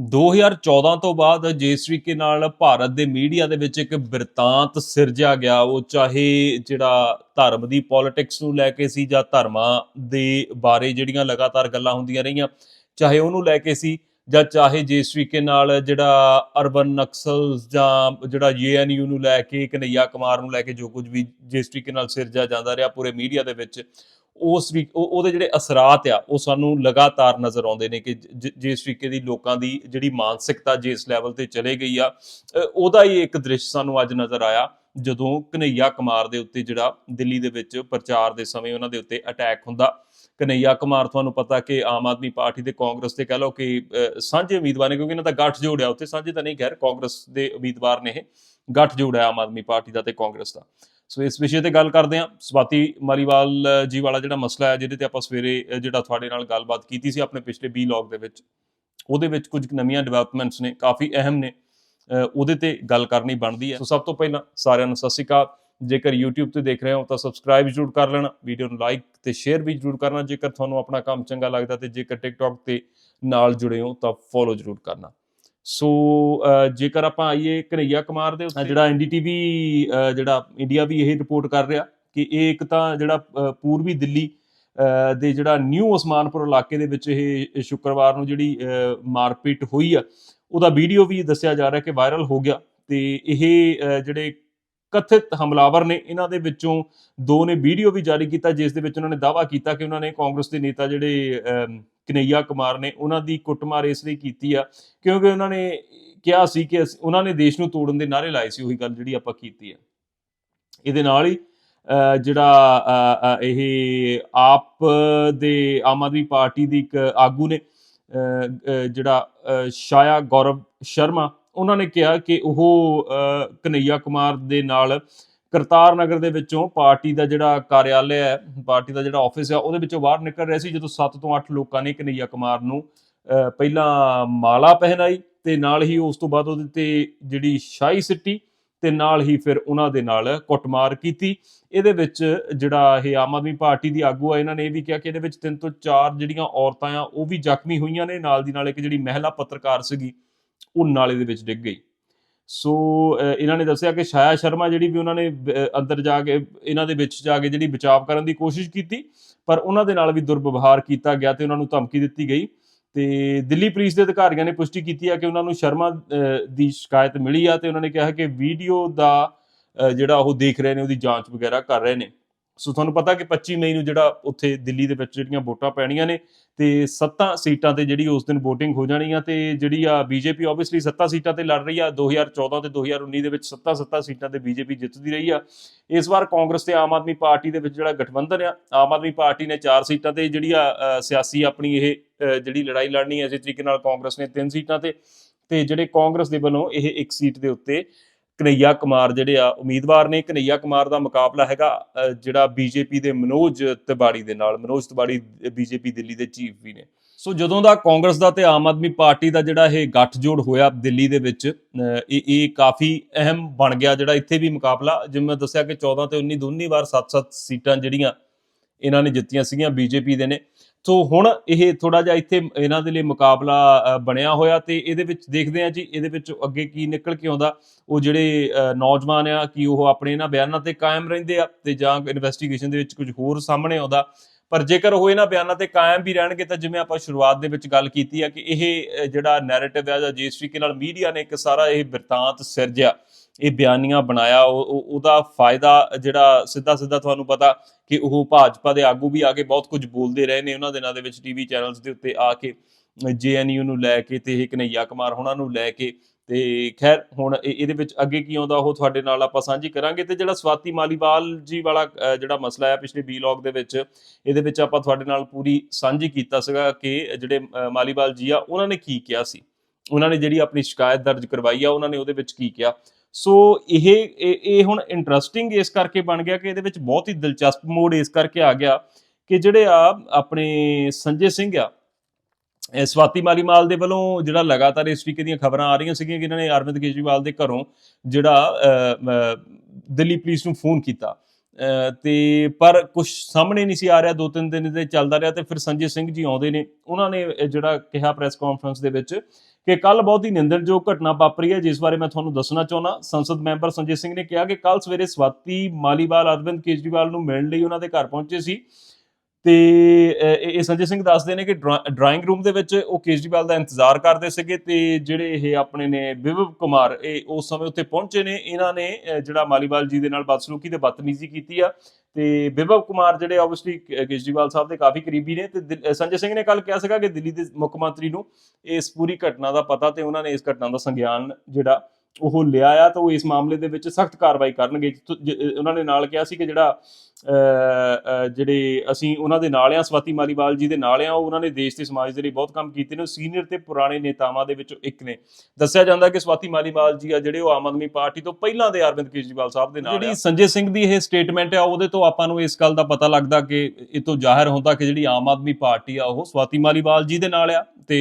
2014 ਤੋਂ ਬਾਅਦ ਜਿਸ ਤਰੀਕੇ ਨਾਲ ਭਾਰਤ ਦੇ ਮੀਡੀਆ ਦੇ ਵਿੱਚ ਇੱਕ ਬਿਰਤਾਂਤ ਸਿਰਜਿਆ ਗਿਆ, ਉਹ ਚਾਹੇ ਜਿਹੜਾ ਧਰਮ ਦੀ ਪੋਲਿਟਿਕਸ ਨੂੰ ਲੈ ਕੇ ਸੀ ਜਾਂ ਧਰਮਾਂ ਦੇ ਬਾਰੇ ਜਿਹੜੀਆਂ ਲਗਾਤਾਰ ਗੱਲਾਂ ਹੁੰਦੀਆਂ ਰਹੀਆਂ, ਚਾਹੇ ਉਹਨੂੰ ਲੈ ਕੇ ਸੀ ਜਾਂ ਚਾਹੇ ਜਿਸ ਤਰੀਕੇ ਨਾਲ ਜਿਹੜਾ ਅਰਬਨ ਨਕਸਲਸ ਜਾਂ ਜਿਹੜਾ ਜੇਐਨਯੂ ਨੂੰ ਲੈ ਕੇ ਕਨਈਆ ਕੁਮਾਰ ਨੂੰ ਲੈ ਕੇ ਜੋ ਕੁਝ ਵੀ ਜਿਸ ਤਰੀਕੇ ਨਾਲ ਸਿਰਜਿਆ ਜਾਂਦਾ ਰਿਹਾ ਪੂਰੇ ਮੀਡੀਆ ਦੇ ਵਿੱਚ ਉਸ ਉਹਦੇ ਜਿਹੜੇ ਅਸਰਾਤ ਆ ਉਹ ਸਾਨੂੰ ਲਗਾਤਾਰ ਨਜ਼ਰ ਆਉਂਦੇ ਨੇ ਕਿ ਜਿਸ ਤਰੀਕੇ ਦੀ ਲੋਕਾਂ ਦੀ ਜਿਹੜੀ ਮਾਨਸਿਕਤਾ ਜਿਸ ਲੈਵਲ ਤੇ ਚਲੇ ਗਈ ਆ ਉਹਦਾ ਹੀ ਇੱਕ ਦ੍ਰਿਸ਼ ਸਾਨੂੰ ਅੱਜ ਨਜ਼ਰ ਆਇਆ ਜਦੋਂ ਕਨਈਆ ਕੁਮਾਰ ਦੇ ਉੱਤੇ ਜਿਹੜਾ ਦਿੱਲੀ ਦੇ ਵਿੱਚ ਪ੍ਰਚਾਰ ਦੇ ਸਮੇਂ ਉਹਨਾਂ ਦੇ ਉੱਤੇ ਅਟੈਕ ਹੁੰਦਾ। ਕਨਈਆ ਕੁਮਾਰ ਤੁਹਾਨੂੰ ਪਤਾ ਕਿ ਆਮ ਆਦਮੀ ਪਾਰਟੀ ਤੇ ਕਾਂਗਰਸ ਦੇ ਕਹ ਲਓ ਕਿ ਅ, ਸਾਂਝੇ ਉਮੀਦਵਾਰ ਨੇ ਕਿਉਂਕਿ ਇਹਨਾਂ ਦਾ ਗੱਠ ਆ ਉੱਤੇ ਸਾਂਝੇ ਤਾਂ ਨਹੀਂ ਖੈਰ ਕਾਂਗਰਸ ਦੇ ਉਮੀਦਵਾਰ ਨੇ ਇਹ ਗੱਠ ਜੋੜਿਆ ਆਮ ਆਦਮੀ ਪਾਰਟੀ ਦਾ ਤੇ ਕਾਂਗਰਸ ਦਾ। ਸੋ ਇਸ ਵਿਸ਼ੇ ਤੇ ਗੱਲ ਕਰਦੇ ਹਾਂ। ਸਵਾਤੀ ਮਾਰੀਵਾਲ ਜੀ ਵਾਲਾ ਜਿਹੜਾ ਮਸਲਾ ਹੈ, ਜਿਹਦੇ ਤੇ ਆਪਾਂ ਸਵੇਰੇ ਜਿਹੜਾ ਤੁਹਾਡੇ ਨਾਲ ਗੱਲਬਾਤ ਕੀਤੀ ਸੀ ਆਪਣੇ ਪਿਛਲੇ ਬੀ ਲੌਗ ਦੇ ਵਿੱਚ, ਉਹਦੇ ਵਿੱਚ ਕੁਝ ਨਵੀਆਂ ਡਿਵੈਲਪਮੈਂਟਸ ਨੇ, ਕਾਫੀ ਅਹਿਮ ਨੇ ਉਹਦੇ ਤੇ ਗੱਲ ਕਰਨੀ ਬਣਦੀ ਹੈ। ਸੋ ਸਭ ਤੋਂ ਪਹਿਲਾਂ ਸਾਰਿਆਂ ਨੂੰ ਸਤਿ ਸ਼੍ਰੀ ਅਕਾਲ। ਜੇਕਰ YouTube ਤੇ ਦੇਖ ਰਹੇ ਹੋ ਤਾਂ ਸਬਸਕ੍ਰਾਈਬ ਜ਼ਰੂਰ ਕਰ ਲੈਣਾ ਵੀਡੀਓ ਨੂੰ ਲਾਈਕ ਤੇ ਸ਼ੇਅਰ ਵੀ ਜ਼ਰੂਰ ਕਰਨਾ, ਜੇਕਰ ਤੁਹਾਨੂੰ ਆਪਣਾ ਕੰਮ ਚੰਗਾ ਲੱਗਦਾ ਤੇ ਜੇਕਰ TikTok ਤੇ ਨਾਲ ਜੁੜੇ ਹੋ ਤਾਂ ਫੋਲੋ ਜ਼ਰੂਰ ਕਰਨਾ। ਸੋ ਜੇਕਰ ਆਪਾਂ ਆਈਏ ਕਨਈਆ ਕੁਮਾਰ ਦੇ ਉੱਤੇ। ਜਿਹੜਾ ਐਨਡੀਟੀਵੀ ਜਿਹੜਾ ਇੰਡੀਆ ਵੀ ਇਹ ਰਿਪੋਰਟ ਕਰ ਰਿਹਾ ਕਿ ਇਹ ਇੱਕ ਤਾਂ ਜਿਹੜਾ ਪੂਰਬੀ ਦਿੱਲੀ ਦੇ ਜਿਹੜਾ ਨਿਊ ਉਸਮਾਨਪੁਰ ਇਲਾਕੇ ਦੇ ਵਿੱਚ ਇਹ ਸ਼ੁੱਕਰਵਾਰ ਨੂੰ ਜਿਹੜੀ ਅ, ਮਾਰਪੀਟ ਹੋਈ ਆ ਉਹਦਾ ਵੀਡੀਓ ਵੀ ਦੱਸਿਆ ਜਾ ਰਿਹਾ ਕਿ ਵਾਇਰਲ ਹੋ ਗਿਆ ਤੇ ਇਹ ਜਿਹੜੇ ਕਥਿਤ ਹਮਲਾਵਰ ਨੇ ਇਹਨਾਂ ਦੇ ਵਿੱਚੋਂ ਦੋ ਨੇ ਵੀਡੀਓ ਵੀ ਜਾਰੀ ਕੀਤਾ ਜਿਸ ਦੇ ਵਿੱਚ ਉਹਨਾਂ ਨੇ ਦਾਅਵਾ ਕੀਤਾ ਕਿ ਉਹਨਾਂ ਨੇ ਕਾਂਗਰਸ ਦੇ ਨੇਤਾ ਜਿਹੜੇ ਕਨਈਆ ਕੁਮਾਰ ਨੇ ਉਹਨਾਂ ਦੀ ਕੁੱਟਮਾਰ ਇਸ ਲਈ ਕੀਤੀ ਆ ਕਿਉਂਕਿ ਉਹਨਾਂ ਨੇ ਕਿਹਾ ਸੀ ਕਿ ਉਹਨਾਂ ਨੇ ਦੇਸ਼ ਨੂੰ ਤੋੜਨ ਦੇ ਨਾਅਰੇ ਲਾਏ ਸੀ ਉਹੀ ਗੱਲ ਜਿਹੜੀ ਆਪਾਂ ਕੀਤੀ ਆ। ਇਹਦੇ ਨਾਲ ਹੀ ਅ, ਜਿਹੜਾ ਅ, ਇਹ ਆਪ ਦੇ ਆਮ ਆਦਮੀ ਪਾਰਟੀ ਦੀ ਇੱਕ ਆਗੂ ਨੇ ਅ, ਜਿਹੜਾ ਅ, ਛਾਇਆ ਗੌਰਵ ਸ਼ਰਮਾ ਉਹਨਾਂ ਨੇ ਕਿਹਾ ਕਿ ਉਹ ਅ, ਕਨਈਆ ਕੁਮਾਰ ਦੇ ਨਾਲ ਕਰਤਾਰ ਨਗਰ ਦੇ ਵਿੱਚੋਂ ਪਾਰਟੀ ਦਾ ਜਿਹੜਾ ਕਾਰਿਆਲਾ ਹੈ, ਪਾਰਟੀ ਦਾ ਜਿਹੜਾ ਆਫਿਸ ਹੈ ਉਹਦੇ ਵਿੱਚੋਂ ਬਾਹਰ ਨਿਕਲ ਰਹੇ ਸੀ ਜਦੋਂ 7 ਤੋਂ 8 ਲੋਕਾਂ ਨੇ ਕਨਈਆ ਕੁਮਾਰ ਨੂੰ ਪਹਿਲਾਂ ਮਾਲਾ ਪਹਿਨਾਈ ਤੇ ਨਾਲ ਹੀ ਉਸ ਤੋਂ ਬਾਅਦ ਉਹਦੇ ਤੇ ਜਿਹੜੀ ਸ਼ਾਹੀ ਸਿੱਟੀ ਤੇ ਨਾਲ ਹੀ ਫਿਰ ਉਹਨਾਂ ਦੇ ਨਾਲ ਕੁੱਟਮਾਰ ਕੀਤੀ। ਇਹਦੇ ਵਿੱਚ ਜਿਹੜਾ ਇਹ ਆਮ ਆਦਮੀ ਪਾਰਟੀ ਦੀ ਆਗੂ ਆ, ਇਹਨਾਂ ਨੇ ਇਹ ਵੀ ਕਿਹਾ ਕਿ ਇਹਦੇ ਵਿੱਚ ਤਿੰਨ ਤੋਂ ਚਾਰ ਜਿਹੜੀਆਂ ਔਰਤਾਂ ਆ, ਉਹ ਵੀ ਜ਼ਖਮੀ ਹੋਈਆਂ ਨੇ, ਨਾਲ ਦੀ ਨਾਲ ਇੱਕ ਜਿਹੜੀ ਮਹਿਲਾ ਪੱਤਰਕਾਰ ਸੀਗੀ, ਉਹ ਨਾਲੇ ਦੇ ਵਿੱਚ ਡਿੱਗ ਗਈ। ਸੋ ਇਹਨਾਂ ਨੇ ਦੱਸਿਆ ਕਿ ਛਾਇਆ ਸ਼ਰਮਾ ਜਿਹੜੀ ਵੀ ਉਹਨਾਂ ਨੇ ਅੰਦਰ ਜਾ ਕੇ, ਇਹਨਾਂ ਦੇ ਵਿੱਚ ਜਾ ਕੇ ਜਿਹੜੀ ਬਚਾਅ ਕਰਨ ਦੀ ਕੋਸ਼ਿਸ਼ ਕੀਤੀ, ਪਰ ਉਹਨਾਂ ਦੇ ਨਾਲ ਵੀ ਦੁਰਵਿਵਹਾਰ ਕੀਤਾ ਗਿਆ ਤੇ ਉਹਨਾਂ ਨੂੰ ਧਮਕੀ ਦਿੱਤੀ ਗਈ। ਤੇ ਦਿੱਲੀ ਪੁਲਿਸ ਦੇ ਅਧਿਕਾਰੀਆਂ ਨੇ ਪੁਸ਼ਟੀ ਕੀਤੀ ਹੈ ਕਿ ਉਹਨਾਂ ਨੂੰ ਸ਼ਰਮਾ ਦੀ ਸ਼ਿਕਾਇਤ ਮਿਲੀ ਆ ਤੇ ਉਹਨਾਂ ਨੇ ਕਿਹਾ ਕਿ ਵੀਡੀਓ ਦਾ ਜਿਹੜਾ ਉਹ ਦੇਖ ਰਹੇ ਨੇ, ਉਹਦੀ ਜਾਂਚ ਵਗੈਰਾ ਕਰ ਰਹੇ ਨੇ। ਸੋ ਤੁਹਾਨੂੰ ਪਤਾ ਕਿ 25 ਮਈ ਨੂੰ ਜਿਹੜਾ ਉੱਥੇ ਦਿੱਲੀ ਦੇ ਵਿੱਚ ਜਿਹੜੀਆਂ ਵੋਟਾਂ ਪੈਣੀਆਂ ਨੇ ਤੇ 7 ਸੀਟਾਂ ਤੇ ਜਿਹੜੀ ਉਸ ਦਿਨ VOTING ਹੋ ਜਾਣੀ ਆ ਤੇ ਜਿਹੜੀ ਆ ਬੀਜੇਪੀ ਆਬਵੀਅਸਲੀ 7 ਸੀਟਾਂ ਤੇ ਲੜ ਰਹੀ ਆ 2014 ਤੇ 2019 ਦੇ ਵਿੱਚ 7 7 ਸੀਟਾਂ ਤੇ ਬੀਜੇਪੀ ਜਿੱਤਦੀ ਰਹੀ ਆ। ਇਸ ਵਾਰ ਕਾਂਗਰਸ ਤੇ ਆਮ ਆਦਮੀ ਪਾਰਟੀ ਦੇ ਵਿੱਚ ਜਿਹੜਾ ਗਠਬੰਧਨ ਆ, ਆਮ ਆਦਮੀ ਪਾਰਟੀ ਨੇ 4 ਸੀਟਾਂ ਤੇ ਜਿਹੜੀ ਆ ਸਿਆਸੀ ਆਪਣੀ ਇਹ ਜਿਹੜੀ ਲੜਾਈ ਲੜਨੀ ਹੈ ਇਸੇ ਤਰੀਕੇ ਨਾਲ ਕਾਂਗਰਸ ਨੇ 3 ਸੀਟਾਂ ਤੇ ਤੇ ਜਿਹੜੇ ਕਾਂਗਰਸ ਦੇ ਵੱਲੋਂ ਇਹ ਇੱਕ ਸੀਟ ਦੇ ਉੱਤੇ ਕਨਈਆ ਕੁਮਾਰ ਜਿਹੜੇ ਆ ਉਮੀਦਵਾਰ ਨੇ ਕਨਈਆ ਕੁਮਾਰ ਦਾ ਮੁਕਾਬਲਾ ਹੈਗਾ ਅ, ਜਿਹੜਾ ਬੀਜੇਪੀ ਦੇ ਮਨੋਜ ਤਿਵਾੜੀ ਦੇ ਨਾਲ ਮਨੋਜ ਤਿਵਾੜੀ ਬੀਜੇਪੀ ਦਿੱਲੀ ਦੇ ਚੀਫ ਵੀ ਨੇ। ਸੋ ਜਦੋਂ ਦਾ ਕਾਂਗਰਸ ਦਾ ਤੇ ਆਮ ਆਦਮੀ ਪਾਰਟੀ ਦਾ ਜਿਹੜਾ ਇਹ ਗੱਠਜੋੜ ਹੋਇਆ ਦਿੱਲੀ ਦੇ ਵਿੱਚ ਇਹ ਇਹ ਕਾਫੀ ਅਹਿਮ ਬਣ ਗਿਆ ਜਿਹੜਾ ਇੱਥੇ ਵੀ ਮੁਕਾਬਲਾ। ਜਿਵੇਂ ਮੈਂ ਦੱਸਿਆ ਕਿ 14 ਤੇ 19 ਦੋਨੀ ਵਾਰ 7-7 ਸੀਟਾਂ ਜਿਹੜੀਆਂ ਇਹਨਾਂ ਨੇ ਜਿੱਤੀਆਂ ਸੀਗੀਆਂ ਬੀਜੇਪੀ ਦੇ ਨੇ। ਸੋ ਹੁਣ ਇਹ ਥੋੜਾ ਜਿਹਾ ਇੱਥੇ ਇਹਨਾਂ ਦੇ ਲਈ ਮੁਕਾਬਲਾ ਬਣਿਆ ਹੋਇਆ ਤੇ ਇਹਦੇ ਵਿੱਚ ਦੇਖਦੇ ਆ ਜੀ, ਇਹਦੇ ਵਿੱਚ ਅੱਗੇ ਕੀ ਨਿਕਲ ਕੇ ਆਉਂਦਾ। ਉਹ ਜਿਹੜੇ ਨੌਜਵਾਨ ਆ, ਕਿ ਉਹ ਆਪਣੇ ਇਹਨਾਂ ਬਿਆਨਾਂ ਤੇ ਕਾਇਮ ਰਹਿੰਦੇ ਆ ਤੇ ਜਾਂ ਇਨਵੈਸਟੀਗੇਸ਼ਨ ਦੇ ਵਿੱਚ ਕੁਝ ਹੋਰ ਸਾਹਮਣੇ ਆਉਂਦਾ। ਪਰ ਜੇਕਰ ਉਹ ਇਹਨਾਂ ਬਿਆਨਾਂ ਤੇ ਕਾਇਮ ਵੀ ਰਹਿਣਗੇ ਤਾਂ ਜਿਵੇਂ ਆਪਾਂ ਸ਼ੁਰੂਆਤ ਦੇ ਵਿੱਚ ਗੱਲ ਕੀਤੀ ਆ ਕਿ ਇਹ ਜਿਹੜਾ ਨੈਰੇਟਿਵ ਆ ਜਾਂ ਜਿਸ ਤਰੀਕੇ ਨਾਲ ਮੀਡੀਆ ਨੇ ਇੱਕ ਸਾਰਾ ਇਹ ਬਿਰਤਾਂਤ ਸਿਰਜਿਆ। ਇਹ ਬਿਆਨੀਆਂ ਬਣਾਇਆ, ਉਹ- ਉਹਦਾ ਫਾਇਦਾ ਜਿਹੜਾ ਸਿੱਧਾ ਸਿੱਧਾ ਤੁਹਾਨੂੰ ਪਤਾ ਕਿ ਉਹ ਭਾਜਪਾ ਦੇ ਆਗੂ ਵੀ ਆ ਕੇ ਬਹੁਤ ਕੁਝ ਬੋਲਦੇ ਰਹੇ ਨੇ ਉਹਨਾਂ ਦਿਨਾਂ ਦੇ ਵਿੱਚ ਟੀਵੀ ਚੈਨਲਸ ਦੇ ਉੱਤੇ ਆ ਕੇ, ਜੇਐਨਯੂ ਨੂੰ ਲੈ ਕੇ ਤੇ ਇਹ ਕਨਈਆ ਕੁਮਾਰ ਉਹਨਾਂ ਨੂੰ ਲੈ ਕੇ ਤੇ ਖੈਰ ਹੁਣ ਇਹ- ਇਹਦੇ ਵਿੱਚ ਅੱਗੇ ਕੀ ਆਉਂਦਾ, ਉਹ ਤੁਹਾਡੇ ਨਾਲ ਆਪਾਂ ਸਾਂਝੀ ਕਰਾਂਗੇ ਤੇ ਜਿਹੜਾ ਸਵਾਤੀ ਮਾਲੀਵਾਲ ਜੀ ਵਾਲਾ ਜਿਹੜਾ ਮਸਲਾ ਹੈ ਪਿਛਲੇ ਵੀਲੌਗ ਦੇ ਵਿੱਚ, ਇਹਦੇ ਵਿੱਚ ਆਪਾਂ ਤੁਹਾਡੇ ਨਾਲ ਪੂਰੀ ਸਾਂਝੀ ਕੀਤਾ ਸੀਗਾ ਕਿ ਜਿਹੜੇ ਮਾਲੀਵਾਲ ਜੀ ਆ, ਉਹਨਾਂ ਨੇ ਕੀ ਕਿਹਾ ਸੀ? ਉਹਨਾਂ ਨੇ ਜਿਹੜੀ ਆਪਣੀ ਸ਼ਿਕਾਇਤ ਦਰਜ ਕਰਵਾਈ ਆ, ਉਹਨਾਂ ਨੇ ਉਹਦੇ ਵਿੱਚ ਕੀ ਕਿਹਾ? ਸੋ ਇਹ ਇਹ ਹੁਣ ਇੰਟਰਸਟਿੰਗ ਇਸ ਕਰਕੇ ਬਣ ਗਿਆ ਕਿ ਇਹਦੇ ਵਿੱਚ ਬਹੁਤ ਹੀ ਦਿਲਚਸਪ ਮੋਡ ਇਸ ਕਰਕੇ ਆ ਗਿਆ ਕਿ ਜਿਹੜੇ ਆ ਆਪਣੇ ਸੰਜੇ ਸਿੰਘ ਆ, ਇਹ ਸਵਾਤੀ ਮਾਲੀਮਾਲ ਦੇ ਵੱਲੋਂ ਜਿਹੜਾ ਲਗਾਤਾਰ ਇਸ ਤਰੀਕੇ ਦੀਆਂ ਖਬਰਾਂ ਆ ਰਹੀਆਂ ਸੀਗੀਆਂ ਕਿ ਇਹਨਾਂ ਨੇ ਅਰਵਿੰਦ ਕੇਜਰੀਵਾਲ ਦੇ ਘਰੋਂ ਜਿਹੜਾ ਦਿੱਲੀ ਪੁਲਿਸ ਨੂੰ ਫੋਨ ਕੀਤਾ। ਅਹ, ਤੇ ਪਰ ਕੁਝ ਸਾਹਮਣੇ ਨਹੀਂ ਸੀ ਆ ਰਿਹਾ ਦੋ ਤਿੰਨ ਦਿਨ ਦੇ ਚੱਲਦਾ ਰਿਹਾ ਤੇ ਫਿਰ ਸੰਜੇ ਸਿੰਘ ਜੀ ਆਉਂਦੇ ਨੇ। ਉਹਨਾਂ ਨੇ ਜਿਹੜਾ ਕਿਹਾ ਪ੍ਰੈਸ ਕਾਨਫਰੰਸ ਦੇ ਵਿੱਚ ਕਿ ਕੱਲ ਬਹੁਤ ਹੀ ਨਿੰਦਣਯੋਗ ਘਟਨਾ ਵਾਪਰੀ ਹੈ, ਜਿਸ ਬਾਰੇ ਮੈਂ ਤੁਹਾਨੂੰ ਦੱਸਣਾ ਚਾਹੁੰਦਾ। ਸੰਸਦ ਮੈਂਬਰ ਸੰਜੇ ਸਿੰਘ ਨੇ ਕਿਹਾ ਕਿ ਕੱਲ ਸਵੇਰੇ ਸਵਾਤੀ ਮਾਲੀਵਾਲ ਅਰਵਿੰਦ ਕੇਜਰੀਵਾਲ ਨੂੰ ਮਿਲਣ ਲਈ ਉਹਨਾਂ ਦੇ ਘਰ ਪਹੁੰਚੇ ਸੀ। ਤੇ ਇਹ ਸੰਜੇ ਸਿੰਘ ਦੱਸਦੇ ਨੇ ਕਿ ਡਰਾਇੰਗ ਰੂਮ ਦੇ ਵਿੱਚ ਉਹ ਕੇਜਰੀਵਾਲ ਦਾ ਇੰਤਜ਼ਾਰ ਕਰਦੇ ਸੀਗੇ ਤੇ ਜਿਹੜੇ ਇਹ ਆਪਣੇ ਨੇ ਵਿਵਵ ਕੁਮਾਰ, ਇਹ ਉਸ ਸਮੇਂ ਉੱਤੇ ਪਹੁੰਚੇ ਨੇ। ਇਹਨਾਂ ਨੇ ਜਿਹੜਾ ਮਾਲੀਵਾਲ ਜੀ ਦੇ ਨਾਲ ਬਦਸਲੂਕੀ ਤੇ ਬਦਤਮੀਜ਼ੀ ਕੀਤੀ ਆ। ਤੇ ਵਿਭਵ ਕੁਮਾਰ ਜਿਹੜੇ ਆਬਵੀਅਸਲੀ ਕੇਜਰੀਵਾਲ ਸਾਹਿਬ ਦੇ ਕਾਫੀ ਕਰੀਬੀ ਨੇ ਤੇ ਦਿਲ- ਸੰਜੇ ਸਿੰਘ ਨੇ ਕੱਲ ਕਿਹਾ ਸੀਗਾ ਕਿ ਦਿੱਲੀ ਦੇ ਮੁੱਖ ਮੰਤਰੀ ਨੂੰ ਇਸ ਪੂਰੀ ਘਟਨਾ ਦਾ ਪਤਾ ਤੇ ਉਹਨਾਂ ਨੇ ਇਸ ਘਟਨਾ ਦਾ ਸੰਗਿਆਨ ਜਿਹੜਾ ਉਹ ਲਿਆ ਆ ਤਾਂ ਉਹ ਇਸ ਮਾਮਲੇ ਦੇ ਵਿੱਚ ਸਖਤ ਕਾਰਵਾਈ ਕਰਨਗੇ। ਉਹਨਾਂ ਨੇ ਨਾਲ ਕਿਹਾ ਸੀ ਕਿ ਜਿਹੜਾ ਅਹ, ਜਿਹੜੇ ਅਸੀਂ ਉਹਨਾਂ ਦੇ ਨਾਲ ਆ ਸਵਾਤੀ ਮਾਲੀਵਾਲ ਜੀ ਦੇ ਨਾਲ ਆ ਉਹਨਾਂ ਨੇ ਦੇਸ਼ ਤੇ ਸਮਾਜ ਦੇ ਲਈ ਬਹੁਤ ਕੰਮ ਕੀਤੇ ਨੇ ਸੀਨੀਅਰ ਤੇ ਪੁਰਾਣੇ ਨੇਤਾਵਾਂ ਦੇ ਵਿੱਚੋਂ ਇੱਕ ਨੇ। ਦੱਸਿਆ ਜਾਂਦਾ ਕਿ ਸਵਾਤੀ ਮਾਲੀਵਾਲ ਜੀ ਆ ਜਿਹੜੇ ਉਹ ਆਮ ਆਦਮੀ ਪਾਰਟੀ ਤੋਂ ਪਹਿਲਾਂ ਦੇ ਅਰਵਿੰਦ ਕੇਜਰੀਵਾਲ ਸਾਹਿਬ ਦੇ ਨਾਲ ਜਿਹੜੀ ਸੰਜੇ ਸਿੰਘ ਦੀ ਇਹ ਸਟੇਟਮੈਂਟ ਆ ਉਹਦੇ ਤੋਂ ਆਪਾਂ ਨੂੰ ਇਸ ਗੱਲ ਦਾ ਪਤਾ ਲੱਗਦਾ ਕਿ ਇਹ ਤੋਂ ਜ਼ਾਹਿਰ ਹੁੰਦਾ ਕਿ ਜਿਹੜੀ ਆਮ ਆਦਮੀ ਪਾਰਟੀ ਆ ਉਹ ਸਵਾਤੀ ਮਾਲੀਵਾਲ ਜੀ ਦੇ ਨਾਲ ਆ। ਤੇ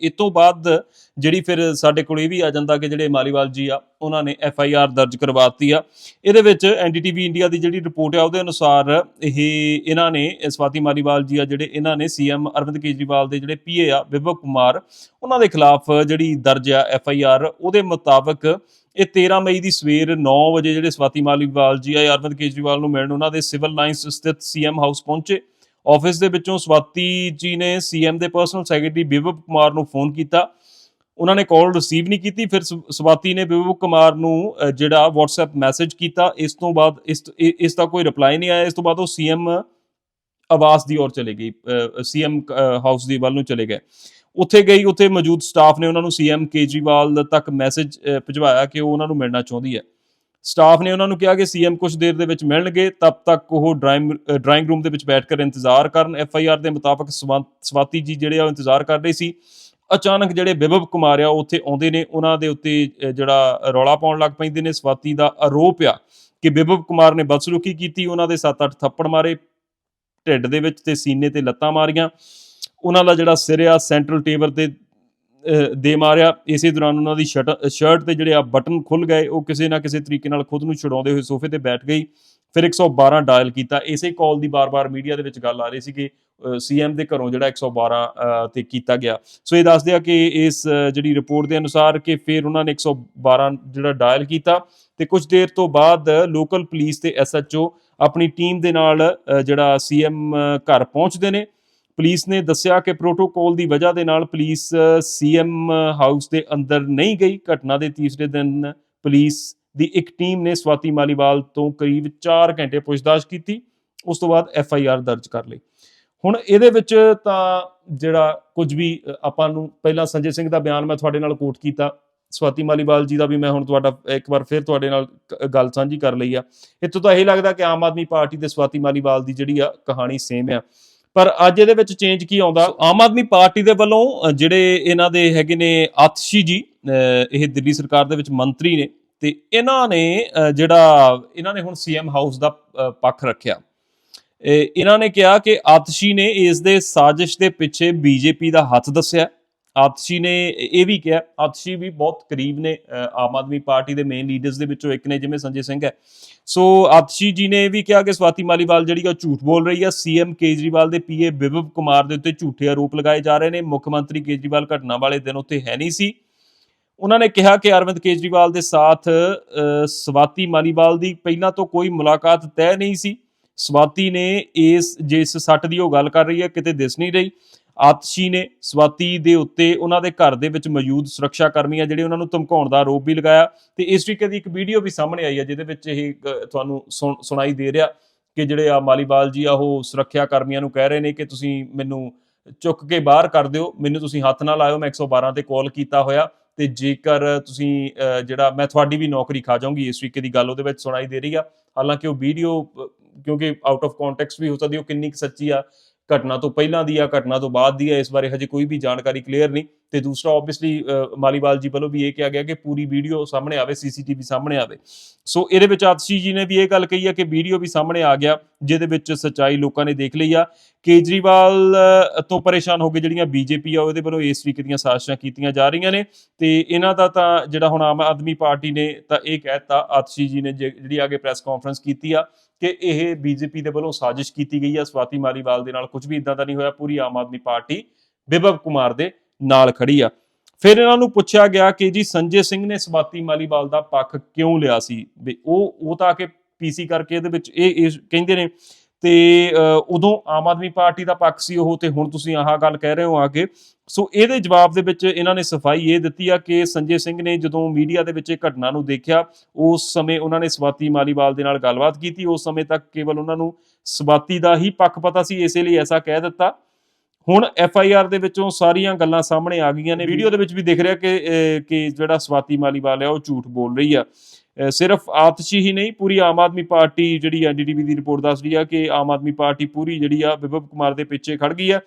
ਇਸ ਤੋਂ ਬਾਅਦ ਜਿਹੜੀ ਫਿਰ ਸਾਡੇ ਕੋਲ ਇਹ ਵੀ ਆ ਜਾਂਦਾ ਕਿ ਜਿਹੜੇ ਮਾਲੀਵਾਲ ਜੀ ਆ, ਉਹਨਾਂ ਨੇ ਐਫ ਆਈ ਆਰ ਦਰਜ ਕਰਵਾਤੀ ਆ। ਇਹਦੇ ਵਿੱਚ ਐਨਡੀਟੀਵੀ ਇੰਡੀਆ ਦੀ ਜਿਹੜੀ ਰਿਪੋਰਟ ਆ, ਉਹਦੇ ਅਨੁਸਾਰ ਇਹ ਇਹਨਾਂ ਨੇ ਸਵਾਤੀ ਮਾਲੀਵਾਲ ਜੀ ਆ ਜਿਹੜੇ ਇਹਨਾਂ ਨੇ ਸੀਐਮ ਅਰਵਿੰਦ ਕੇਜਰੀਵਾਲ ਦੇ ਜਿਹੜੇ ਪੀਏ ਆ, ਵਿਭਵ ਕੁਮਾਰ, ਉਹਨਾਂ ਦੇ ਖਿਲਾਫ ਜਿਹੜੀ ਦਰਜ ਆ ਐਫ ਆਈ ਆਰ ਉਹਦੇ ਮੁਤਾਬਕ ਇਹ 13 ਮਈ ਦੀ ਸਵੇਰ 9 ਵਜੇ ਜਿਹੜੇ ਸਵਾਤੀ ਮਾਲੀਵਾਲ ਜੀ ਆ ਅਰਵਿੰਦ ਕੇਜਰੀਵਾਲ ਨੂੰ ਮਿਲਣ, ਉਹਨਾਂ ਦੇ ਸਿਵਲ ਲਾਈਨਸ ਸਥਿਤ ਸੀਐਮ ਹਾਊਸ ਪਹੁੰਚੇ। ਆਫਿਸ ਦੇ ਵਿੱਚੋਂ ਸਵਾਤੀ ਜੀ ਨੇ ਸੀਐਮ ਦੇ ਪਰਸਨਲ ਸੈਕਟਰੀ ਵਿਭਵ ਕੁਮਾਰ ਨੂੰ ਫੋਨ ਕੀਤਾ। ਉਹਨਾਂ ਨੇ ਕਾਲ ਰਿਸੀਵ ਨਹੀਂ ਕੀਤੀ, ਫਿਰ ਸ- ਸਵਾਤੀ ਨੇ ਵਿਭਵ ਕੁਮਾਰ ਨੂੰ ਜਿਹੜਾ WhatsApp ਮੈਸੇਜ ਕੀਤਾ, ਇਸ ਤੋਂ ਬਾਅਦ ਇਸ ਇਸ ਦਾ ਕੋਈ ਰਿਪਲਾਈ ਨਹੀਂ ਆਇਆ, ਇਸ ਤੋਂ ਬਾਅਦ ਉਹ ਸੀਐਮ ਆਵਾਸ ਦੀ ਔਰ ਚਲੇ ਗਈ ਸੀਐਮ ਹਾਊਸ ਦੀ ਵੱਲ ਨੂੰ ਚਲੇ ਗਏ। ਉੱਥੇ ਗਈ, ਉੱਥੇ ਮੌਜੂਦ ਸਟਾਫ ਨੇ ਉਹਨਾਂ ਨੂੰ ਸੀਐਮ ਕੇਜਰੀਵਾਲ ਤੱਕ ਮੈਸੇਜ ਭਿਜਵਾਇਆ ਕਿ ਉਹ ਉਹਨਾਂ ਨੂੰ ਮਿਲਣਾ ਚਾਹੁੰਦੀ ਹੈ। ਸਟਾਫ ਨੇ ਉਹਨਾਂ ਨੂੰ ਕਿਹਾ ਕਿ ਸੀਐਮ ਕੁਝ ਦੇਰ ਦੇ ਵਿੱਚ ਮਿਲਣਗੇ, ਤਬ ਤੱਕ ਉਹ ਡਰਾਇੰਗ ਡਰਾਇੰਗ ਰੂਮ ਦੇ ਵਿੱਚ ਬੈਠ ਕੇ ਇੰਤਜ਼ਾਰ ਕਰਨ। ਐਫ ਆਈ ਆਰ ਦੇ ਮੁਤਾਬਕ ਸਵਾ- ਸਵਾਤੀ ਜੀ ਜਿਹੜੇ ਆ ਉਹ ਇੰਤਜ਼ਾਰ ਕਰ ਰਹੇ ਸੀ। ਅਚਾਨਕ ਜਿਹੜੇ ਬਿਬਵ ਕੁਮਾਰ ਆ, ਉਹ ਉੱਥੇ ਆਉਂਦੇ ਨੇ। ਉਹਨਾਂ ਦੇ ਉੱਤੇ ਜਿਹੜਾ ਰੌਲਾ ਪਾਉਣ ਲੱਗ ਪੈਂਦੇ ਨੇ। ਸਵਾਤੀ ਦਾ ਆਰੋਪ ਆ ਕਿ ਵਿਭਵ ਕੁਮਾਰ ਨੇ ਬਦਸਲੂਕੀ ਕੀਤੀ। ਉਹਨਾਂ ਦੇ 7-8 ਥੱਪੜ ਮਾਰੇ, ਢਿੱਡ ਦੇ ਵਿੱਚ ਤੇ ਸੀਨੇ ਤੇ ਲੱਤਾਂ ਮਾਰੀਆਂ। ਉਹਨਾਂ ਦਾ ਜਿਹੜਾ ਸਿਰ ਆ ਸੈਂਟਰਲ ਟੇਬਲ ਤੇ ਦੇ ਮਾਰਿਆ। ਇਸੇ ਦੌਰਾਨ ਉਹਨਾਂ ਦੀ ਸ਼ਰਟ ਸ਼ਰਟ ਤੇ ਜਿਹੜੇ ਆ ਬਟਨ ਖੁੱਲ ਗਏ। ਉਹ ਕਿਸੇ ਨਾ ਕਿਸੇ ਤਰੀਕੇ ਨਾਲ ਖੁਦ ਨੂੰ ਛੁਡਾਉਂਦੇ ਹੋਏ ਸੋਫੇ ਤੇ ਬੈਠ ਗਈ। ਫਿਰ 112 ਡਾਇਲ ਕੀਤਾ। ਇਸੇ ਕਾਲ ਦੀ ਬਾਰ-ਬਾਰ ਮੀਡੀਆ ਦੇ ਵਿੱਚ ਗੱਲ ਆ ਰਹੀ ਸੀ ਕਿ ਸੀਐਮ ਦੇ ਘਰੋਂ ਜਿਹੜਾ 112 ਅਹ, ਤੇ ਕੀਤਾ ਗਿਆ। ਸੋ ਇਹ ਦੱਸਦੇ ਆ ਕਿ ਇਸ ਜਿਹੜੀ ਰਿਪੋਰਟ ਦੇ ਅਨੁਸਾਰ ਕਿ ਫਿਰ ਉਹਨਾਂ ਨੇ 112 ਜਿਹੜਾ ਡਾਇਲ ਕੀਤਾ ਤੇ ਕੁਝ ਦੇਰ ਤੋਂ ਬਾਅਦ ਲੋਕਲ ਪੁਲਿਸ ਤੇ ਐਸਐਚਓ ਆਪਣੀ ਟੀਮ ਦੇ ਨਾਲ ਅਹ, ਜਿਹੜਾ ਸੀਐਮ ਘਰ ਪਹੁੰਚਦੇ ਨੇ। ਪੁਲਿਸ ਨੇ ਦੱਸਿਆ ਕਿ ਪ੍ਰੋਟੋਕੋਲ ਦੀ ਵਜ੍ਹਾ ਦੇ ਨਾਲ ਪੁਲਿਸ, ਸੀਐਮ ਹਾਊਸ ਦੇ ਅੰਦਰ ਨਹੀਂ ਗਈ। ਘਟਨਾ ਦੇ ਤੀਸਰੇ ਦਿਨ ਪੁਲਿਸ ਦੀ ਇੱਕ ਟੀਮ ਨੇ ਸਵਾਤੀ ਮਾਲੀਵਾਲ ਤੋਂ ਕਰੀਬ 4 ਘੰਟੇ ਪੁੱਛਤਾਛ ਕੀਤੀ। ਉਸ ਤੋਂ ਬਾਅਦ ਐਫ ਆਈ ਆਰ ਦਰਜ ਕਰ ਲਈ। ਹੁਣ ਇਹਦੇ ਵਿੱਚ ਤਾਂ ਜਿਹੜਾ ਕੁਝ ਵੀ, ਆਪਾਂ ਨੂੰ ਪਹਿਲਾਂ ਸੰਜੇ ਸਿੰਘ ਦਾ ਬਿਆਨ ਮੈਂ ਤੁਹਾਡੇ ਨਾਲ ਕੋਟ ਕੀਤਾ। ਸਵਾਤੀ ਮਾਲੀਵਾਲ ਜੀ ਦਾ ਵੀ ਮੈਂ ਹੁਣ ਤੁਹਾਡਾ ਇੱਕ ਵਾਰ ਫਿਰ ਤੁਹਾਡੇ ਨਾਲ ਗੱਲ ਸਾਂਝੀ ਕਰ ਲਈ ਆ। ਇੱਥੋਂ ਤਾਂ ਇਹ ਲੱਗਦਾ ਕਿ ਆਮ ਆਦਮੀ ਪਾਰਟੀ ਦੇ ਸਵਾਤੀ ਮਾਲੀਵਾਲ ਦੀ ਜਿਹੜੀ ਆ ਕਹਾਣੀ ਸੇਮ ਆ। ਪਰ ਅੱਜ ਇਹਦੇ ਵਿੱਚ ਚੇਂਜ ਕੀ ਆਉਂਦਾ? ਆਮ ਆਦਮੀ ਪਾਰਟੀ ਦੇ ਵੱਲੋਂ ਜਿਹੜੇ ਇਹਨਾਂ ਦੇ ਹੈਗੇ ਨੇ ਆਤਸ਼ੀ ਜੀ ਇਹ ਦਿੱਲੀ ਸਰਕਾਰ ਦੇ ਵਿੱਚ ਮੰਤਰੀ ਨੇ ਤੇ ਇਹਨਾਂ ਨੇ ਜਿਹੜਾ ਇਹਨਾਂ ਨੇ ਹੁਣ ਸੀਐਮ ਹਾਊਸ ਦਾ ਪੱਖ ਰੱਖਿਆ। ਇਹ- ਇਹਨਾਂ ਨੇ ਕਿਹਾ ਕਿ ਆਤਸ਼ੀ ਨੇ ਇਸ ਦੇ ਸਾਜ਼ਿਸ਼ ਦੇ ਪਿੱਛੇ ਬੀਜੇਪੀ ਦਾ ਹੱਥ ਦੱਸਿਆ। ਆਤਸ਼ੀ ਨੇ ਇਹ ਵੀ ਕਿਹਾ ਆਤਸ਼ੀ ਵੀ ਬਹੁਤ ਕਰੀਬ ਨੇ ਆਮ ਆਦਮੀ ਪਾਰਟੀ ਦੇ ਮੇਨ ਲੀਡਰਸ ਦੇ ਵਿੱਚੋਂ ਇੱਕ ਨੇ ਜਿਵੇਂ ਸੰਜੇ ਸਿੰਘ ਹੈ। ਸੋ ਆਤਸ਼ੀ ਜੀ ਨੇ ਇਹ ਵੀ ਕਿਹਾ ਕਿ ਸਵਾਤੀ ਮਾਲੀਵਾਲ ਜਿਹੜੀ ਆ ਉਹ ਝੂਠ ਬੋਲ ਰਹੀ ਆ। ਸੀਐਮ ਕੇਜਰੀਵਾਲ ਦੇ ਪੀਏ ਵਿਭਵ ਕੁਮਾਰ ਦੇ ਉੱਤੇ ਝੂਠੇ ਆਰੋਪ ਲਗਾਏ ਜਾ ਰਹੇ ਨੇ। ਮੁੱਖ ਮੰਤਰੀ ਕੇਜਰੀਵਾਲ ਘਟਨਾ ਵਾਲੇ ਦਿਨ ਉੱਥੇ ਹੈ ਨਹੀਂ ਸੀ। ਉਹਨਾਂ ਨੇ ਕਿਹਾ ਕਿ ਅਰਵਿੰਦ ਕੇਜਰੀਵਾਲ ਦੇ ਸਾਥ ਅ, ਸਵਾਤੀ ਮਾਲੀਵਾਲ ਦੀ ਪਹਿਲਾਂ ਤੋਂ ਕੋਈ ਮੁਲਾਕਾਤ ਤੈਅ ਨਹੀਂ ਸੀ। ਸਵਾਤੀ ਨੇ ਇਸ ਜਿਸ ਸੱਟ ਦੀ ਉਹ ਗੱਲ ਕਰ ਰਹੀ ਹੈ ਕਿਤੇ ਦਿਸ ਨਹੀਂ ਰਹੀ। ਆਤਸ਼ੀ ਨੇ ਸਵਾਤੀ ਦੇ ਉੱਤੇ ਉਹਨਾਂ ਦੇ ਘਰ ਦੇ ਵਿੱਚ ਮੌਜੂਦ ਸੁਰੱਖਿਆ ਕਰਮੀਆਂ ਜਿਹੜੇ ਉਹਨਾਂ ਨੂੰ ਧਮਕਾਉਣ ਦਾ ਆਰੋਪ ਵੀ ਲਗਾਇਆ। ਤੇ ਇਸ ਤਰੀਕੇ ਦੀ ਇੱਕ ਵੀਡੀਓ ਵੀ ਸਾਹਮਣੇ ਆਈ ਹੈ ਜਿਹਦੇ ਵਿੱਚ ਇਹ ਤੁਹਾਨੂੰ ਸੁਣਾਈ ਦੇ ਰਿਹਾ ਕਿ ਜਿਹੜੇ ਆ ਮਾਲੀਵਾਲ ਜੀ ਆ ਉਹ ਸੁਰੱਖਿਆ ਕਰਮੀਆਂ ਨੂੰ ਕਹਿ ਰਹੇ ਨੇ ਕਿ ਤੁਸੀਂ ਮੈਨੂੰ ਚੁੱਕ ਕੇ ਬਾਹਰ ਕਰ ਦਿਓ ਮੈਨੂੰ ਤੁਸੀਂ ਹੱਥ ਨਾਲ ਲਾਇਓ ਮੈਂ 112 ਤੇ ਕਾਲ ਕੀਤਾ ਹੋਇਆ। ਤੇ ਜੇਕਰ ਤੁਸੀਂ ਅ, ਜਿਹੜਾ ਮੈਂ ਤੁਹਾਡੀ ਵੀ ਨੌਕਰੀ ਖਾ ਜਾਊਂਗੀ ਇਸ ਤਰੀਕੇ ਦੀ ਗੱਲ ਉਹਦੇ ਵਿੱਚ ਸੁਣਾਈ ਦੇ ਰਹੀ ਆ। ਹਾਲਾਂਕਿ ਉਹ ਵੀਡੀਓ ਕਿਉਂਕਿ ਆਊਟ ਆਫ ਕੰਟੈਕਸਟ ਵੀ ਹੋ ਸਕਦੀ ਉਹ ਕਿੰਨੀ ਕੁ ਸੱਚੀ ਆ ਘਟਨਾ ਤੋਂ ਪਹਿਲਾਂ ਦੀ ਆ, ਘਟਨਾ ਤੋਂ ਬਾਅਦ ਦੀ ਆ, ਇਸ ਬਾਰੇ ਹਜੇ ਕੋਈ ਵੀ ਜਾਣਕਾਰੀ ਕਲੀਅਰ ਨਹੀਂ। ਤੇ ਦੂਸਰਾ ਆਬਵੀਅਸਲੀ ਮਾਲੀਵਾਲ ਜੀ ਵੱਲੋਂ ਵੀ ਇਹ ਕਿਹਾ ਗਿਆ ਕਿ ਪੂਰੀ ਵੀਡੀਓ ਸਾਹਮਣੇ ਆਵੇ ਸੀਸੀਟੀਵੀ ਸਾਹਮਣੇ ਆਵੇ। ਸੋ ਇਹਦੇ ਵਿੱਚ ਆਤਸ਼ੀ ਜੀ ਨੇ ਵੀ ਇਹ ਗੱਲ ਕਹੀ ਆ ਕਿ ਵੀਡੀਓ ਵੀ ਸਾਹਮਣੇ ਆ ਗਿਆ, ਜਿਹਦੇ ਵਿੱਚ ਸੱਚਾਈ ਲੋਕਾਂ ਨੇ ਦੇਖ ਲਈ ਆ। ਕੇਜਰੀਵਾਲ ਤੋਂ ਪਰੇਸ਼ਾਨ ਹੋ ਕੇ ਜਿਹੜੀਆਂ ਬੀਜੇਪੀ ਆ, ਉਹਦੇ ਵੱਲੋਂ ਇਸ ਤਰੀਕੇ ਦੀਆਂ ਸਾਜ਼ਿਸ਼ਾਂ ਕੀਤੀਆਂ ਜਾ ਰਹੀਆਂ ਨੇ। ਤੇ ਇਹਨਾਂ ਦਾ ਤਾਂ ਜਿਹੜਾ ਹੁਣ ਆਮ ਆਦਮੀ ਪਾਰਟੀ ਨੇ ਤਾਂ ਇਹ ਕਹਿਤਾ ਆਤਸ਼ੀ ਜੀ ਨੇ ਜੇ- ਜਿਹੜੀ ਆਗੇ ਪ੍ਰੈਸ ਕਾਨਫਰੰਸ ਕੀਤੀ ਆ। ਕਿ ਇਹ ਬੀਜੇਪੀ ਦੇ ਵੱਲੋਂ ਸਾਜ਼ਿਸ਼ ਕੀਤੀ ਗਈ ਹੈ ਸਵਾਤੀ ਮਾਲੀਵਾਲ ਦੇ ਨਾਲ ਕੁਝ ਵੀ ਇਦਾਂ ਦਾ ਨਹੀਂ ਹੋਇਆ, ਪੂਰੀ ਆਮ ਆਦਮੀ ਪਾਰਟੀ ਬਿਭਵ ਕੁਮਾਰ ਦੇ ਨਾਲ ਖੜੀ ਆ। ਫਿਰ ਇਹਨਾਂ ਨੂੰ ਪੁੱਛਿਆ ਗਿਆ ਕਿ ਜੀ ਸੰਜੇ ਸਿੰਘ ਨੇ ਸਵਾਤੀ ਮਾਲੀਵਾਲ ਦਾ ਪੱਖ ਕਿਉਂ ਲਿਆ ਸੀ? ਵੀ ਉਹ ਉਹ ਤਾਂ ਆ ਕੇ ਪੀਸੀ ਕਰਕੇ ਇਹਦੇ ਵਿੱਚ ਇਹ ਕਹਿੰਦੇ ਨੇ ਤੇ ਉਦੋਂ ਆਮ ਆਦਮੀ ਪਾਰਟੀ ਦਾ ਪੱਖ ਸੀ ਉਹ ਤੇ ਹੁਣ ਤੁਸੀਂ ਆਹ ਗੱਲ ਕਹਿ ਰਹੇ ਹੋ ਆ ਕੇ ਸੋ ਇਹਦੇ ਜਵਾਬ ਦੇ ਵਿੱਚ ਇਹਨਾਂ ਨੇ ਸਫ਼ਾਈ ਇਹ ਦਿੱਤੀ ਆ ਕਿ ਸੰਜੇ ਸਿੰਘ ਨੇ ਜਦੋਂ ਮੀਡੀਆ ਦੇ ਵਿੱਚ ਇਹ ਘਟਨਾ ਨੂੰ ਦੇਖਿਆ, ਉਸ ਸਮੇਂ ਉਹਨਾਂ ਨੇ ਸਵਾਤੀ ਮਾਲੀਵਾਲ ਦੇ ਨਾਲ ਗੱਲਬਾਤ ਕੀਤੀ। ਉਸ ਸਮੇਂ ਤੱਕ ਕੇਵਲ ਉਹਨਾਂ ਨੂੰ ਸਵਾਤੀ ਦਾ ਹੀ ਪੱਖ ਪਤਾ ਸੀ। ਇਸੇ ਲਈ ਐਸਾ ਕਹਿ ਦਿੱਤਾ। ਹੁਣ ਐਫ ਆਈ ਆਰ ਦੇ ਵਿੱਚੋਂ ਸਾਰੀਆਂ ਗੱਲਾਂ ਸਾਹਮਣੇ ਆ ਗਈਆਂ ਨੇ। ਵੀਡੀਓ ਦੇ ਵਿੱਚ ਵੀ ਦੇਖ ਰਿਹਾ ਕਿ ਕਿ ਜਿਹੜਾ ਸਵਾਤੀ ਮਾਲੀਵਾਲ ਹੈ ਉਹ ਝੂਠ ਬੋਲ ਰਹੀ ਆ। ਸਿਰਫ ਆਤਸ਼ੀ ਹੀ ਨਹੀਂ, ਪੂਰੀ ਆਮ ਆਦਮੀ ਪਾਰਟੀ ਜਿਹੜੀ ਐਨਡੀਟੀਵੀ ਦੀ ਰਿਪੋਰਟ ਦੱਸ ਰਹੀ ਆ ਕਿ ਆਮ ਆਦਮੀ ਪਾਰਟੀ ਪੂਰੀ ਜਿਹੜੀ ਆ, ਵਿਭਵ ਕੁਮਾਰ ਦੇ ਪਿੱਛੇ ਖੜ ਗਈ ਆ।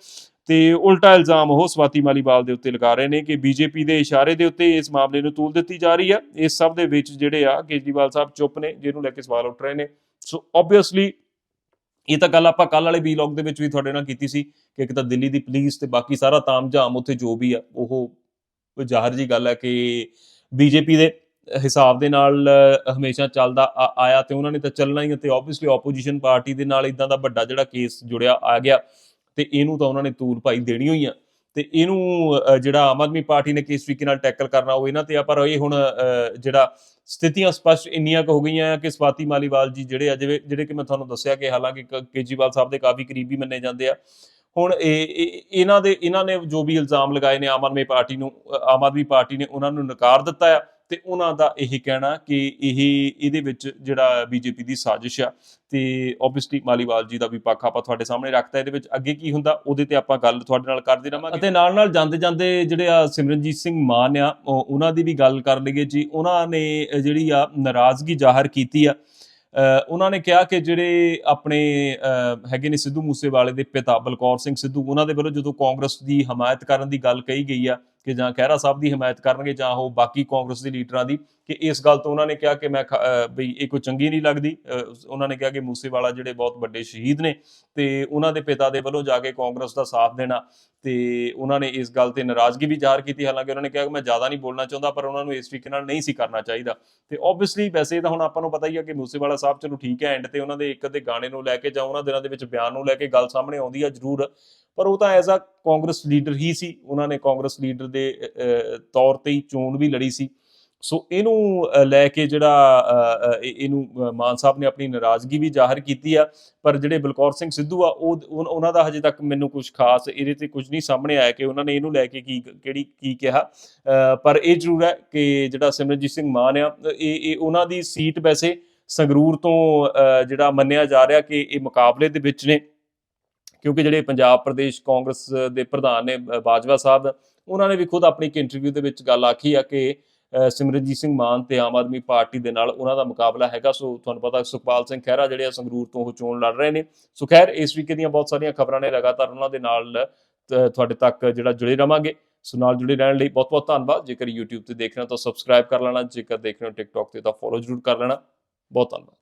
ਤੇ ਉਲਟਾ ਇਲਜ਼ਾਮ ਉਹ ਸਵਾਤੀ ਮਾਲੀਵਾਲ ਦੇ ਉੱਤੇ ਲਗਾ ਰਹੇ ਨੇ ਕਿ ਬੀਜੇਪੀ ਦੇ ਇਸ਼ਾਰੇ ਦੇ ਉੱਤੇ ਇਸ ਮਾਮਲੇ ਨੂੰ ਤੂਲ ਦਿੱਤੀ ਜਾ ਰਹੀ ਆ। ਇਸ ਸਭ ਦੇ ਵਿੱਚ ਜਿਹੜੇ ਆ, ਕੇਜਰੀਵਾਲ ਸਾਹਿਬ ਚੁੱਪ ਨੇ, ਜਿਹਨੂੰ ਲੈ ਕੇ ਸਵਾਲ ਉੱਠ ਰਹੇ ਨੇ। ਸੋ ਆਬਵੀਅਸਲੀ ਇਹ ਤਾਂ ਗੱਲ ਆਪਾਂ ਕੱਲ ਵਾਲੇ ਵੀਲੌਗ ਦੇ ਵਿੱਚ ਵੀ ਤੁਹਾਡੇ ਨਾਲ ਕੀਤੀ ਸੀ ਕਿ ਇੱਕ ਤਾਂ ਦਿੱਲੀ ਦੀ ਪੁਲਿਸ ਤੇ ਬਾਕੀ ਸਾਰਾ ਤਾਮਝਾਮ ਉੱਥੇ ਜੋ ਵੀ ਆ, ਉਹ ਜ਼ਾਹਰ ਜੀ ਗੱਲ ਹੈ ਕਿ ਬੀਜੇਪੀ ਦੇ ਹਿਸਾਬ ਦੇ ਨਾਲ ਹਮੇਸ਼ਾ ਚੱਲਦਾ ਆ- ਆਇਆ ਤੇ ਉਹਨਾਂ ਨੇ ਤਾਂ ਚੱਲਣਾ ਹੀ ਆ ਤੇ ਆਬਵੀਅਸਲੀ ਆਪੋਜੀਸ਼ਨ ਪਾਰਟੀ ਦੇ ਨਾਲ ਇਦਾਂ ਦਾ ਵੱਡਾ ਜਿਹੜਾ ਕੇਸ ਜੁੜਿਆ ਆ ਗਿਆ ਤੇ ਇਹਨੂੰ ਤਾਂ ਉਹਨਾਂ ਨੇ ਤੂਲ ਭਾਈ ਦੇਣੀ ਹੋਈ ਆ। ਤੇ ਇਹਨੂੰ ਜਿਹੜਾ ਆਮ ਆਦਮੀ ਪਾਰਟੀ ਨੇ ਕਿਸ ਤਰੀਕੇ ਨਾਲ ਟੈਕਲ ਕਰਨਾ, ਉਹ ਇਹਨਾਂ ਤੇ ਆ, ਪਰ ਇਹ ਹੁਣ ਜਿਹੜਾ ਸਥਿਤੀਆਂ ਸਪਸ਼ਟ ਇੰਨੀਆਂ ਕੁ ਹੋ ਗਈਆਂ ਆ ਕਿ ਸਵਾਤੀ ਮਾਲੀਵਾਲ ਜੀ ਜਿਹੜੇ ਆ, ਜਿਵੇਂ, ਜਿਹੜੇ ਕਿ ਮੈਂ ਤੁਹਾਨੂੰ ਦੱਸਿਆ ਕਿ ਹਾਲਾਂਕਿ ਕ- ਕੇਜਰੀਵਾਲ ਸਾਹਿਬ ਦੇ ਕਾਫੀ ਕਰੀਬੀ ਮੰਨੇ ਜਾਂਦੇ ਆ। ਹੁਣ ਇਹ, ਇਹ- ਇਹਨਾਂ ਦੇ, ਇਹਨਾਂ ਨੇ ਜੋ ਵੀ ਇਲਜ਼ਾਮ ਲਗਾਏ ਨੇ ਆਮ ਆਦਮੀ ਪਾਰਟੀ ਨੂੰ ਆਮ ਆਦਮੀ ਪਾਰਟੀ ਨੇ ਉਹਨਾਂ ਨੂੰ ਨਕਾਰ ਦਿੱਤਾ ਆ। ਤੇ ਉਹਨਾਂ ਦਾ ਇਹ ਕਹਿਣਾ ਕਿ ਇਹ, ਇਹਦੇ ਵਿੱਚ ਜਿਹੜਾ ਬੀਜੇਪੀ ਦੀ ਸਾਜ਼ਿਸ਼ ਆ, ਤੇ ਆਬਵੀਅਸਲੀ ਮਾਲੀਵਾਲ ਜੀ ਦਾ ਵੀ ਪੱਖ ਆਪਾਂ ਤੁਹਾਡੇ ਸਾਹਮਣੇ ਰੱਖਤਾ, ਇਹਦੇ ਵਿੱਚ ਅੱਗੇ ਕੀ ਹੁੰਦਾ, ਉਹਦੇ ਤੇ ਆਪਾਂ ਗੱਲ ਤੁਹਾਡੇ ਨਾਲ ਕਰਦੇ ਰਵਾਂਗੇ। ਅਤੇ ਨਾਲ ਨਾਲ ਜਾਂਦੇ ਜਾਂਦੇ ਜਿਹੜੇ ਆ ਸਿਮਰਨਜੀਤ ਸਿੰਘ ਮਾਨ ਆ, ਉਹ- ਉਹਨਾਂ ਦੀ ਵੀ ਗੱਲ ਕਰ ਲਈਏ ਜੀ। ਉਹਨਾਂ ਨੇ ਜਿਹੜੀ ਆ ਨਾਰਾਜ਼ਗੀ ਜ਼ਾਹਰ ਕੀਤੀ ਆ ਉਹਨਾਂ ਨੇ ਕਿਹਾ ਕਿ ਜਿਹੜੇ ਆਪਣੇ ਹੈਗੇ ਨੇ ਸਿੱਧੂ ਮੂਸੇਵਾਲੇ ਦੇ ਪਿਤਾ ਬਲਕੌਰ ਸਿੰਘ ਸਿੱਧੂ, ਉਹਨਾਂ ਦੇ ਵੱਲੋਂ ਜਦੋਂ ਕਾਂਗਰਸ ਦੀ ਹਮਾਇਤ ਕਰਨ ਦੀ ਗੱਲ ਕਹੀ ਗਈ ਆ ਕਿ ਜਾਂ ਖਹਿਰਾ ਸਾਹਿਬ ਦੀ ਹਮਾਇਤ ਕਰਨਗੇ ਜਾਂ ਉਹ ਬਾਕੀ ਕਾਂਗਰਸ ਦੇ ਲੀਡਰਾਂ ਦੀ ਕਿ ਇਸ ਗੱਲ ਤੋਂ ਉਹਨਾਂ ਨੇ ਕਿਹਾ ਕਿ ਮੈਂ ਬਈ ਇਹ ਕੋਈ ਚੰਗੀ ਨਹੀਂ ਲੱਗਦੀ। ਅ, ਉਹਨਾਂ ਨੇ ਕਿਹਾ ਕਿ ਮੂਸੇਵਾਲਾ ਜਿਹੜੇ ਬਹੁਤ ਵੱਡੇ ਸ਼ਹੀਦ ਨੇ ਤੇ ਉਹਨਾਂ ਦੇ ਪਿਤਾ ਦੇ ਵੱਲੋਂ ਜਾ ਕੇ ਕਾਂਗਰਸ ਦਾ ਸਾਥ ਦੇਣਾ। ਤੇ ਉਹਨਾਂ ਨੇ ਇਸ ਗੱਲ ਤੇ ਨਾਰਾਜ਼ਗੀ ਵੀ ਜ਼ਾਹਰ ਕੀਤੀ। ਹਾਲਾਂਕਿ ਉਹਨਾਂ ਨੇ ਕਿਹਾ ਕਿ ਮੈਂ ਜ਼ਿਆਦਾ ਨਹੀਂ ਬੋਲਣਾ ਚਾਹੁੰਦਾ, ਪਰ ਉਹਨਾਂ ਨੂੰ ਇਸ ਤਰੀਕੇ ਨਾਲ ਨਹੀਂ ਸੀ ਕਰਨਾ ਚਾਹੀਦਾ। ਤੇ ਆਬਵੀਅਸਲੀ ਵੈਸੇ ਤਾਂ ਹੁਣ ਆਪਾਂ ਨੂੰ ਪਤਾ ਹੀ ਆ ਕਿ ਮੂਸੇਵਾਲਾ ਸਾਹਿਬ ਚਲੋ ਠੀਕ ਹੈ ਐਂਡ ਤੇ ਉਹਨਾਂ ਦੇ ਇੱਕ ਅੱਧੇ ਗਾਣੇ ਨੂੰ ਲੈ ਕੇ ਜਾਂ ਉਹਨਾਂ ਦਿਨਾਂ ਦੇ ਵਿੱਚ ਬਿਆਨ ਨੂੰ ਲੈ ਕੇ ਗੱਲ ਸਾਹਮਣੇ ਆਉਂਦੀ ਆ ਜ਼ਰੂਰ। ਪਰ ਉਹ ਤਾਂ ਐਜ਼ ਅ ਕਾਂਗਰਸ ਲੀਡਰ ਹੀ ਸੀ। ਉਹਨਾਂ ਨੇ ਕਾਂਗਰਸ ਲੀਡਰ ਦੇ ਤੌਰ ਤੇ ਹੀ ਚੋਣ ਵੀ ਲੜੀ ਸੀ। ਸੋ ਇਹਨੂੰ ਲੈ ਕੇ ਜਿਹੜਾ ਇਹਨੂੰ ਮਾਨ ਸਾਹਿਬ ਨੇ ਆਪਣੀ ਨਾਰਾਜ਼ਗੀ ਵੀ ਜ਼ਾਹਰ ਕੀਤੀ ਆ, ਪਰ ਜਿਹੜੇ ਬਲਕੌਰ ਸਿੰਘ ਸਿੱਧੂ ਆ, ਉਹ ਉਹਨਾਂ ਦਾ ਹਜੇ ਤੱਕ ਮੈਨੂੰ ਕੁਝ ਖਾਸ ਇਹਦੇ ਤੇ ਕੁਝ ਨਹੀਂ ਸਾਹਮਣੇ ਆਇਆ ਕਿ ਉਹਨਾਂ ਨੇ ਇਹਨੂੰ ਲੈ ਕੇ ਕੀ, ਕਿਹੜੀ, ਕੀ ਕਿਹਾ। ਪਰ ਇਹ ਜ਼ਰੂਰ ਹੈ ਕਿ ਜਿਹੜਾ ਸਿਮਰਨਜੀਤ ਸਿੰਘ ਮਾਨ ਆ, ਇਹ ਇਹ ਉਹਨਾਂ ਦੀ ਸੀਟ ਵੈਸੇ ਸੰਗਰੂਰ ਤੋਂ ਜਿਹੜਾ ਮੰਨਿਆ ਜਾ ਰਿਹਾ ਕਿ ਇਹ ਮੁਕਾਬਲੇ ਦੇ ਵਿੱਚ ਨੇ, ਕਿਉਂਕਿ ਜਿਹੜੇ ਪੰਜਾਬ ਪ੍ਰਦੇਸ਼ ਕਾਂਗਰਸ ਦੇ ਪ੍ਰਧਾਨ ਨੇ ਬਾਜਵਾ ਸਾਹਿਬ, ਉਹਨਾਂ ਨੇ ਵੀ ਖੁਦ ਆਪਣੀ ਇੱਕ ਇੰਟਰਵਿਊ ਦੇ ਵਿੱਚ ਗੱਲ ਆਖੀ ਆ ਕਿ ਸਿਮਰਨਜੀਤ ਸਿੰਘ ਮਾਨ ਤੇ ਆਮ ਆਦਮੀ ਪਾਰਟੀ ਦੇ ਨਾਲ ਉਹਨਾਂ ਦਾ ਮੁਕਾਬਲਾ ਹੈਗਾ। ਸੋ ਤੁਹਾਨੂੰ ਪਤਾ ਸੁਖਪਾਲ ਸਿੰਘ ਖਹਿਰਾ ਜਿਹੜੇ ਆ ਸੰਗਰੂਰ ਤੋਂ ਉਹ ਚੋਣ ਲੜ ਰਹੇ ਨੇ। ਸੋ ਖੈਰ, ਇਸ ਤਰੀਕੇ ਦੀਆਂ ਬਹੁਤ ਸਾਰੀਆਂ ਖਬਰਾਂ ਨੇ ਲਗਾਤਾਰ ਉਹਨਾਂ ਦੇ ਨਾਲ ਤੁਹਾਡੇ ਤੱਕ ਜਿਹੜਾ ਜੁੜੇ ਰਵਾਂਗੇ। ਸੋ ਨਾਲ ਜੁੜੇ ਰਹਿਣ ਲਈ ਬਹੁਤ ਬਹੁਤ ਧੰਨਵਾਦ। ਜੇਕਰ YouTube ਤੇ ਦੇਖ ਰਹੇ ਹੋ ਤਾਂ ਸਬਸਕ੍ਰਾਈਬ ਕਰ ਲੈਣਾ। ਜੇਕਰ ਦੇਖ ਰਹੇ ਹੋ TikTok ਤੇ ਤਾਂ ਫੋਲੋ ਜ਼ਰੂਰ ਕਰ ਲੈਣਾ। ਬਹੁਤ ਧੰਨਵਾਦ।